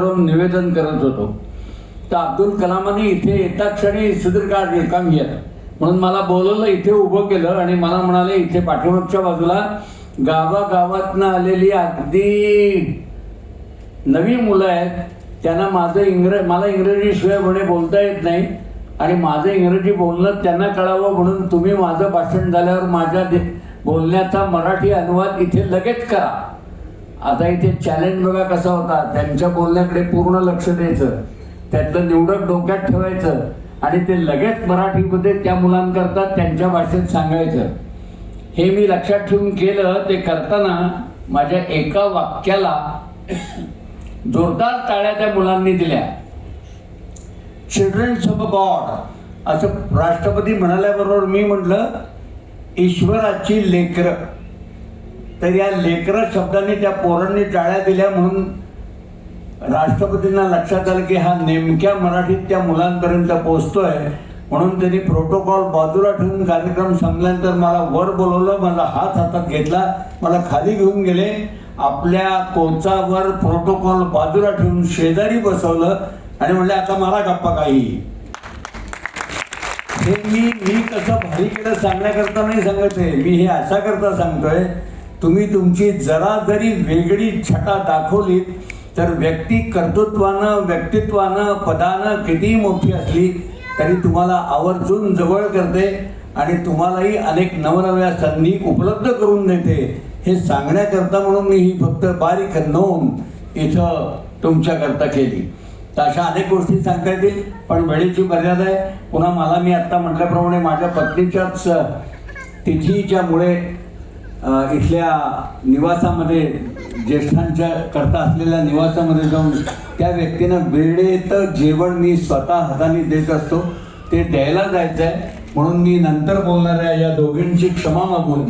करून निवेदन करत होतो. तर अब्दुल कलामाने इथे येता क्षणी सुदीर्घ रिकाम घेत म्हणून मला बोलवलं इथे उभं केलं आणि मला म्हणाले इथे पाठीमागच्या बाजूला गावागावातनं आलेली अगदी नवी मुलं आहेत. त्यांना माझं इंग्र मला इंग्रजीशिवाय म्हणे बोलता येत नाही. आणि माझं इंग्रजी बोलणं त्यांना कळावं म्हणून तुम्ही माझं भाषण झाल्यावर माझ्या दे बोलण्याचा मराठी अनुवाद इथे लगेच करा. आता इथे चॅलेंज बघा कसा होता. त्यांच्या बोलण्याकडे पूर्ण लक्ष द्यायचं. त्यातलं निवडक डोक्यात ठेवायचं. आणि ते लगेच मराठीमध्ये त्या मुलांकरता त्यांच्या भाषेत सांगायचं. हे मी लक्षात ठेवून केलं ते करताना माझ्या एका वाक्याला जोरदार टाळ्या त्या मुलांनी दिल्या. चिल्ड्रन्स ऑफ गॉड असं राष्ट्रपती म्हणाल्याबरोबर मी म्हटलं ईश्वराची लेकरं. तर या लेकरा शब्दाने त्या पोरांनी टाळ्या दिल्या म्हणून राष्ट्रपतींना लक्षात आलं की हा नेमक्या मराठीत त्या मुलांपर्यंत पोचतोय म्हणून त्यांनी प्रोटोकॉल बाजूला ठेवून कार्यक्रम संपल्यानंतर मला वर बोलवलं माझा हात हातात घेतला मला खाली घेऊन गेले. आपल्या कोचावर प्रोटोकॉल बाजूला ठेवून शेजारी बसवलं आणि म्हणले आता मला गप्पा काही. हे मी मी कसं भारी केलं सांगण्याकरता नाही सांगत आहे. मी हे अशा करता सांगतोय तुम्ही तुमची जरा जरी वेगळी छटा दाखवलीत तर व्यक्ती कर्तृत्वानं व्यक्तित्वानं पदानं कितीही मोठी असली तरी तुम्हाला आवर्जून जवळ करते आणि तुम्हालाही अनेक नवनव्या संधी उपलब्ध करून देते. हे सांगण्याकरता म्हणून मी ही फक्त बारीक नोंद इथं तुमच्याकरता केली. तर अशा अनेक गोष्टी सांगता येतील पण वेळेची मर्यादा आहे. पुन्हा मला मी आत्ता म्हटल्याप्रमाणे माझ्या पत्नीच्याच तिथीच्यामुळे इथल्या निवासामध्ये ज्येष्ठांच्या करता असलेल्या निवासामध्ये जाऊन त्या व्यक्तीनं वेळेत जेवण मी स्वतः हाताने देत असतो. ते द्यायला जायचं आहे म्हणून मी नंतर बोलणाऱ्या या दोघींची क्षमा मागून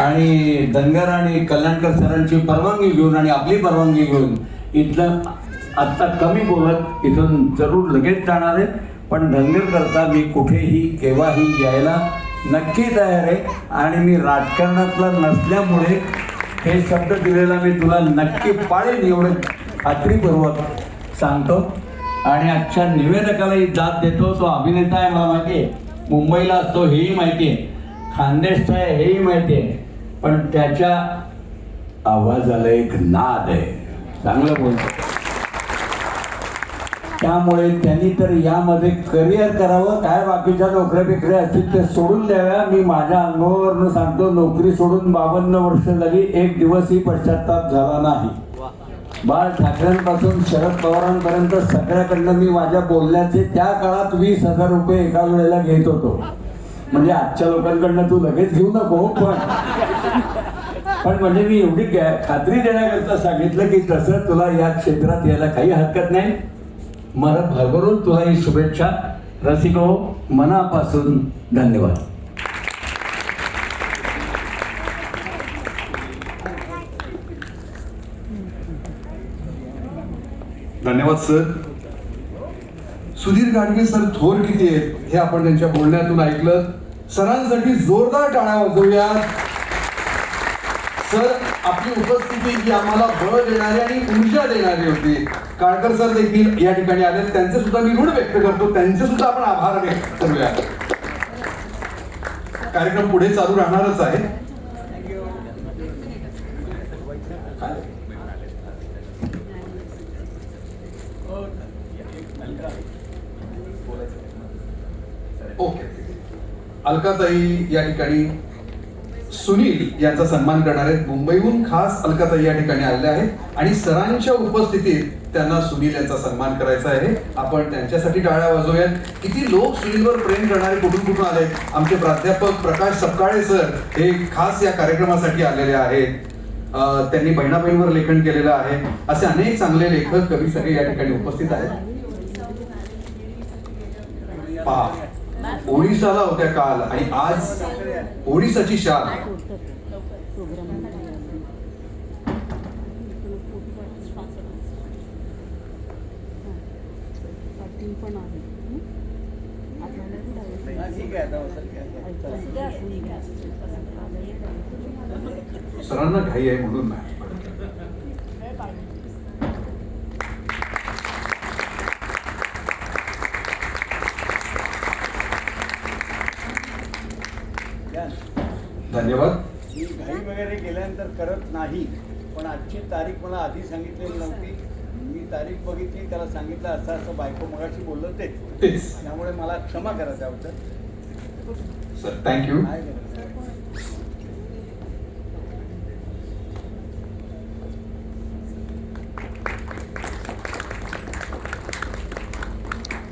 आणि धनगर आणि कल्याणकर सरांची परवानगी घेऊन आणि आपली परवानगी घेऊन इथलं आत्ता कमी बोलत इथून जरूर लगेच जाणार आहे. पण धनगर करता मी कुठेही केव्हाही यायला नक्की तयार आहे. आणि मी राजकारणातला नसल्यामुळे हे शब्द दिलेला मी तुला नक्की पाळेन एवढं खात्रीपूर्वक सांगतो. आणि आजच्या निवेदकालाही दाद देतो. तो अभिनेता आहे मला माहिती आहे मुंबईला असतो हेही माहिती आहे. खानदेशचा आहे हेही माहिती आहे. पण त्याच्या आवाजाला एक नाद आहे. चांगलं बोलतो. त्यामुळे त्यांनी तर यामध्ये करिअर करावं काय बाकीच्या नोकऱ्या बिकऱ्या असतील ते सोडून द्याव्या. मी माझ्या अनुभवावरनं सांगतो नोकरी सोडून बावन्न वर्ष झाली एक दिवसही पश्चाताप झाला नाही. बाळ ठाकरेंपासून शरद पवारांपर्यंत सगळ्याकडनं मी माझ्या बोलण्याचे त्या काळात वीस हजार रुपये एका वेळेला घेत होतो. म्हणजे आजच्या लोकांकडनं तू लगेच घेऊ नको पण पण म्हणजे मी एवढी खात्री देण्याकरता सांगितलं की तसं तुला या क्षेत्रात यायला काही हरकत नाही. मला भरभरून तुला ही शुभेच्छा. रसिको मनापासून धन्यवाद. धन्यवाद सर. सुधीर गाडगे सर थोर किती आहेत हे आपण त्यांच्या बोलण्यातून ऐकलं. सरांसाठी जोरदार टाळ्या वाजवूयात. सर आपली उपस्थिती ही आम्हाला बळ देणारी आणि ऊर्जा देणारी होती. काळकर सर देखील या ठिकाणी आले त्यांचे सुद्धा मी ऋण व्यक्त करतो. त्यांचे सुद्धा आपण आभार व्यक्त करूया. कार्यक्रम पुढे चालू राहणारच आहे. ओके. अलकाताई या ठिकाणी सुनील यांचा सन्मान करणार आहेत मुंबईहून खास अलकाताई या ठिकाणी आलेल्या आहेत. आणि सरांच्या उपस्थितीत त्यांना सुनील यांचा सन्मान करायचा आहे. आपण त्यांच्यासाठी टाळ्या वाजवूयात. किती लोक सुनीलवर प्रेम करणारे कुठून कुठून आले आमचे प्राध्यापक प्रकाश सपकाळे सर हे खास या कार्यक्रमासाठी आलेले आहेत. त्यांनी बहिणाबाईंवर लेखन केलेलं आहे. असे अनेक चांगले लेखक कवी सगळे या ठिकाणी उपस्थित आहेत. पहा. ओडिसाला होत्या काल आणि आज ओडिसाची शाल सरांना घाई आहे म्हणून नाही. धन्यवाद. मी घाई वगैरे केल्यानंतर करत नाही पण आजची तारीख मला आधी सांगितलेली नव्हती. मी तारीख बघितली त्याला सांगितलं असं असं बायको मगाशी बोललं तेच. तेच. त्यामुळे मला क्षमा करा त्याबद्दल सर थँक्यू काय करायचं?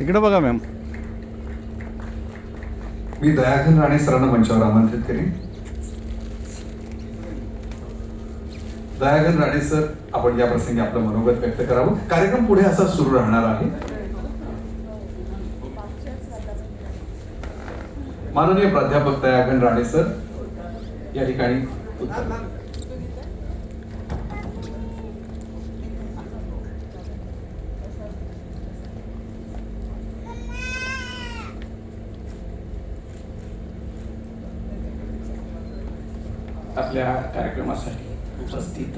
इकडे बघा मॅम मी दयाघन राणे सरांना मंचावर आमंत्रित करीन दयागन राणे सर आपण या प्रसंगी आपलं मनोगत व्यक्त करावं. कार्यक्रम पुढे असा सुरू राहणार आहे. माननीय प्राध्यापक दयाघन राणे सर या ठिकाणी आपल्या कार्यक्रमासाठी. उपस्थित